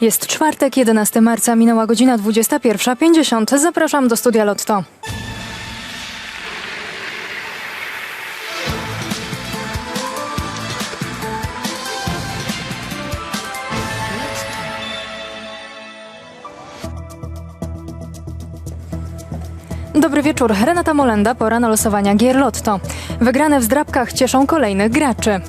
Jest czwartek, 11 marca, minęła godzina 21.50. Zapraszam do studia Lotto. Dobry wieczór. Renata Molenda, pora na losowania gier Lotto. Wygrane w zdrabkach cieszą kolejnych graczy.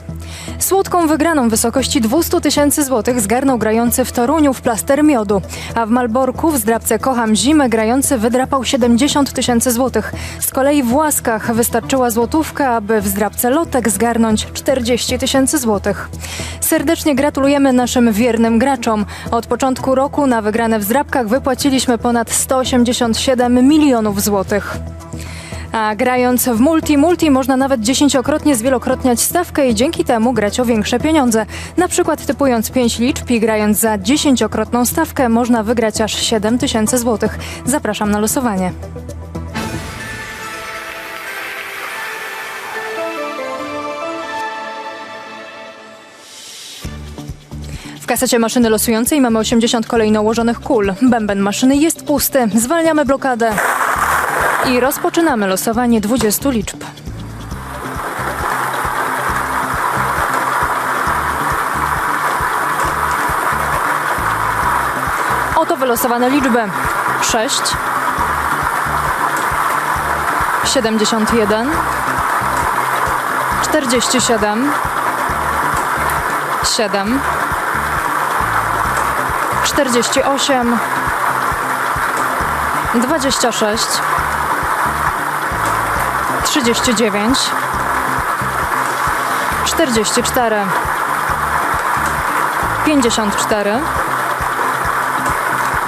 Słodką wygraną w wysokości 200 tysięcy złotych zgarnął grający w Toruniu w plaster miodu, a w Malborku w zdrabce Kocham Zimę grający wydrapał 70 tysięcy złotych. Z kolei w Łaskach wystarczyła złotówka, aby w zdrabce Lotek zgarnąć 40 tysięcy złotych. Serdecznie gratulujemy naszym wiernym graczom. Od początku roku na wygrane w zdrabkach wypłaciliśmy ponad 187 milionów złotych. A grając w multi-multi można nawet dziesięciokrotnie zwielokrotniać stawkę i dzięki temu grać o większe pieniądze. Na przykład typując 5 liczb i grając za dziesięciokrotną stawkę można wygrać aż 7 tysięcy złotych. Zapraszam na losowanie. W kasecie maszyny losującej mamy 80 kolejno ułożonych kul. Bęben maszyny jest pusty. Zwalniamy blokadę. I rozpoczynamy losowanie 20 liczb. Oto wylosowane liczby. 6 71 47 7 48 26 39 44 54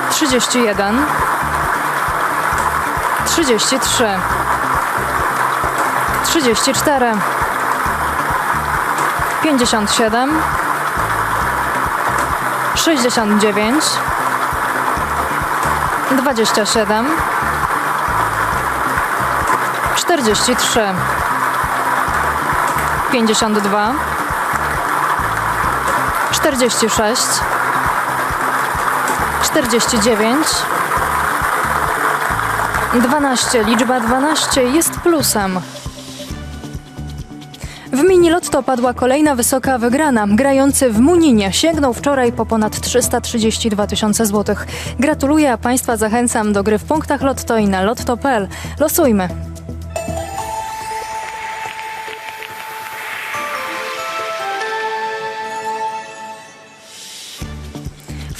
31 33 34 57 69 27 43 52 46 49 12. Liczba 12 jest plusem. W mini lotto padła kolejna wysoka wygrana. Grający w Muninie sięgnął wczoraj po ponad 332 tysiące złotych. Gratuluję, a Państwa zachęcam do gry w punktach lotto i na lotto.pl. Losujmy.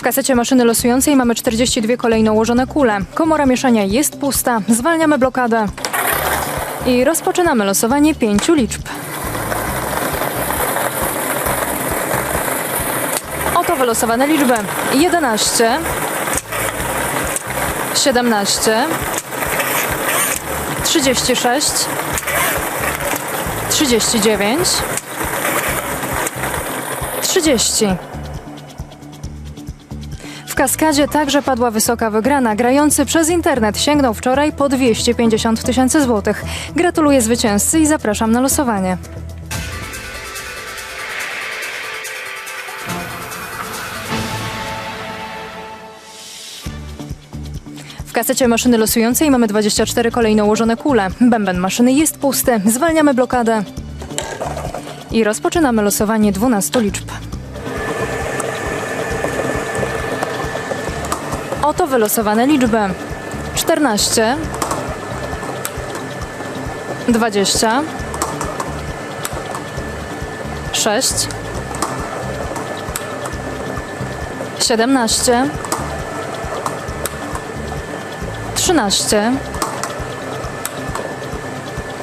Kasecie maszyny losującej mamy 42 kolejno ułożone kule. Komora mieszania jest pusta. Zwalniamy blokadę. I rozpoczynamy losowanie pięciu liczb. Oto wylosowane liczby. 11 17 36 39 30 w kaskadzie także padła wysoka wygrana. Grający przez internet sięgnął wczoraj po 250 tysięcy złotych. Gratuluję zwycięzcy i zapraszam na losowanie. W kasecie maszyny losującej mamy 24 kolejno ułożone kule. Bęben maszyny jest pusty. Zwalniamy blokadę. I rozpoczynamy losowanie 12 liczb. Oto wylosowane liczby. 14 20 6 17 13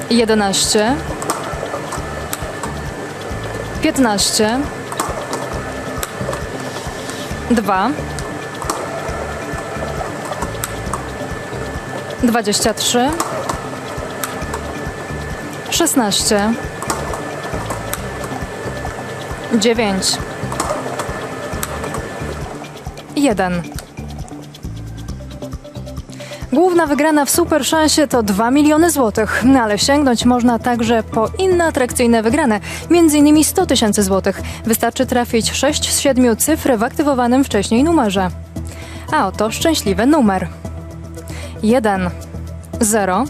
11 15 2 23 16 9 1 Główna wygrana w Super Szansie to 2 miliony złotych, no ale sięgnąć można także po inne atrakcyjne wygrane, m.in. 100 tysięcy złotych. Wystarczy trafić 6 z 7 cyfr w aktywowanym wcześniej numerze. A oto szczęśliwy numer. 1 0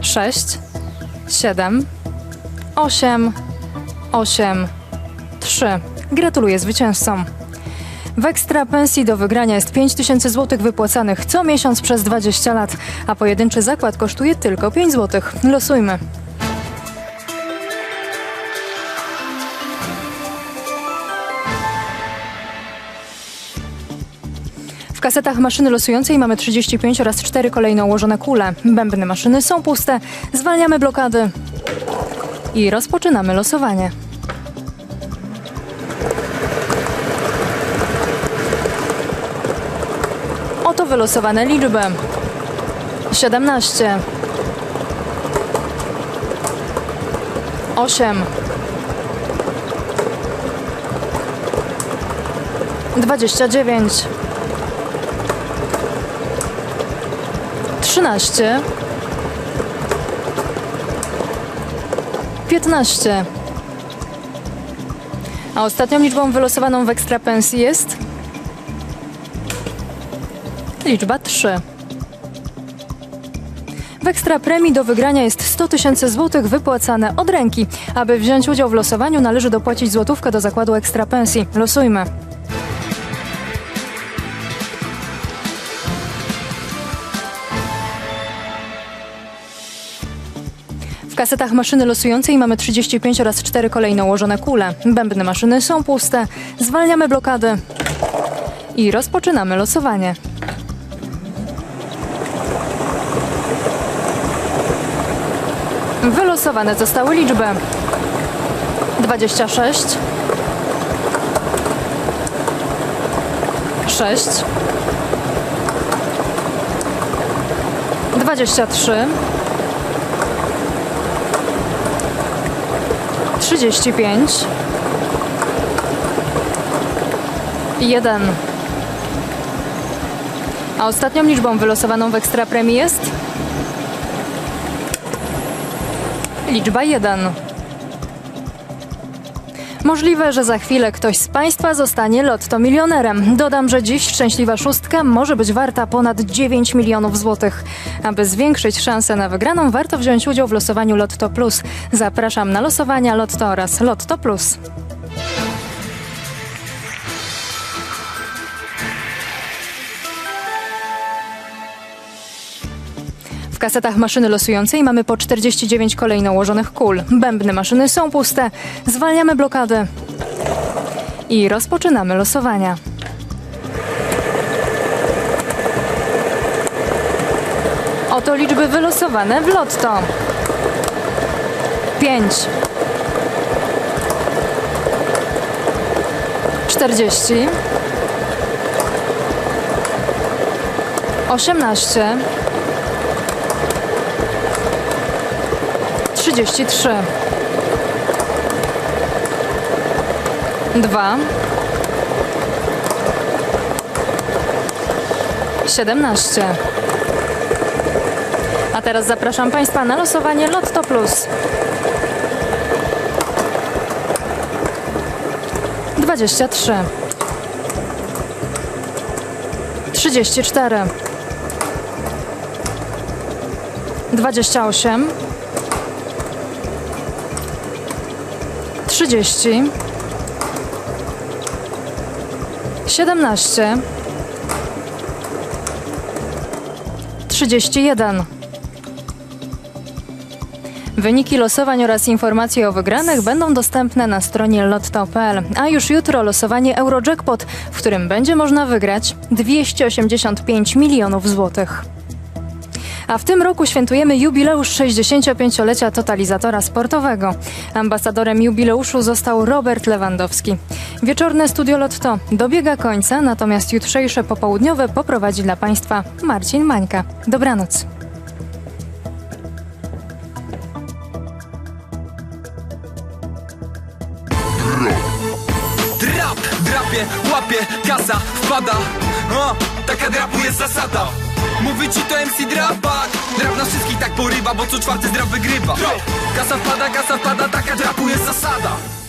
6 7 8 8 3. Gratuluję zwycięzcom. W ekstra pensji do wygrania jest 5 tysięcy złotych wypłacanych co miesiąc przez 20 lat, a pojedynczy zakład kosztuje tylko 5 złotych. Losujmy. Kasetach maszyny losującej mamy 35 oraz 4 kolejno ułożone kule. Bębny maszyny są puste. Zwalniamy blokady i rozpoczynamy losowanie. Oto wylosowane liczby. 17 8 29 13 15 A ostatnią liczbą wylosowaną w ekstra pensji jest liczba 3. W ekstra premii do wygrania jest 100 tysięcy złotych wypłacane od ręki. Aby wziąć udział w losowaniu należy dopłacić złotówkę do zakładu ekstra pensji. Losujmy. Kasetach maszyny losującej mamy 35 oraz 4 kolejno ułożone kule. Bębny maszyny są puste. Zwalniamy blokady i rozpoczynamy losowanie. Wylosowane zostały liczby 26 6 23 35 1 A ostatnią liczbą wylosowaną w ekstra premii jest? Liczba 1. Możliwe, że za chwilę ktoś z Państwa zostanie lotto milionerem. Dodam, że dziś szczęśliwa szóstka może być warta ponad 9 milionów złotych. Aby zwiększyć szanse na wygraną, warto wziąć udział w losowaniu Lotto Plus. Zapraszam na losowania Lotto oraz Lotto Plus. Kasetach maszyny losującej mamy po 49 kolejno ułożonych kul. Bębny maszyny są puste. Zwalniamy blokady. I rozpoczynamy losowania. Oto liczby wylosowane w lotto. 5 40 18 33 2 17 A teraz zapraszam Państwa na losowanie Lotto Plus. 23 34 28 30 17 31 Wyniki losowań oraz informacje o wygranych będą dostępne na stronie lotto.pl, a już jutro losowanie Eurojackpot, w którym będzie można wygrać 285 milionów złotych. A w tym roku świętujemy jubileusz 65-lecia totalizatora sportowego. Ambasadorem jubileuszu został Robert Lewandowski. Wieczorne studio Lotto dobiega końca, natomiast jutrzejsze popołudniowe poprowadzi dla Państwa Marcin Mańka. Dobranoc. Drap, drapie, łapie, kasa, wpada O, taka drapu jest zasada Mówi ci to MC Drapak Drap na wszystkich tak porywa, bo co czwarty zdrap wygrywa. Drop. Kasa wpada, kasa wpada, taka drapu jest zasada.